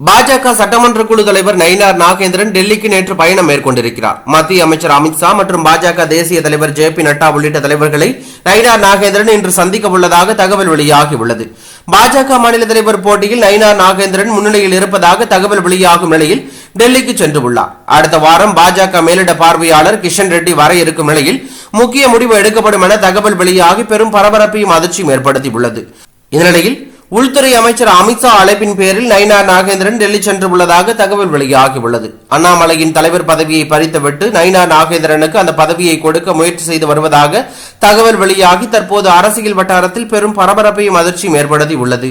பாஜக சட்டமன்ற குழு தலைவர் நயினார் நாகேந்திரன் டெல்லிக்கு நேற்று பயணம் மேற்கொண்டிருக்கிறார். மத்திய அமைச்சர் அமித்ஷா மற்றும் பாஜக தேசிய தலைவர் ஜே பி நட்டா உள்ளிட்ட தலைவர்களை நயினார் நாகேந்திரன் இன்று சந்திக்க உள்ளதாக தகவல் வெளியாகியுள்ளது பாஜக மாநில தலைவர் போட்டியில் நயினார் நாகேந்திரன் முன்னிலையில் இருப்பதாக தகவல் வெளியாகும் நிலையில் டெல்லிக்கு சென்றுள்ளார் அடுத்த வாரம் பாஜக மேலிட பார்வையாளர் கிஷன் ரெட்டி வர இருக்கும் நிலையில் முக்கிய முடிவு எடுக்கப்படும் என தகவல் வெளியாகி பெரும் பரபரப்பையும் அதிர்ச்சியும் ஏற்படுத்தியுள்ளது. இந்நிலையில் உள்துறை அமைச்சர் அமித்ஷா அழைப்பின் பேரில் நயினார் நாகேந்திரன் டெல்லி சென்றுள்ளதாக தகவல் வெளியாகியுள்ளது. அண்ணாமலையின் தலைவர் பதவியை பறித்துவிட்டு நயினார் நாகேந்திரனுக்கு அந்த பதவியை கொடுக்க முயற்சி செய்து வருவதாக தகவல் வெளியாகி தற்போது அரசியல் வட்டாரத்தில் பெரும் பரபரப்பையும் அதிர்ச்சியும் ஏற்படுத்தி உள்ளது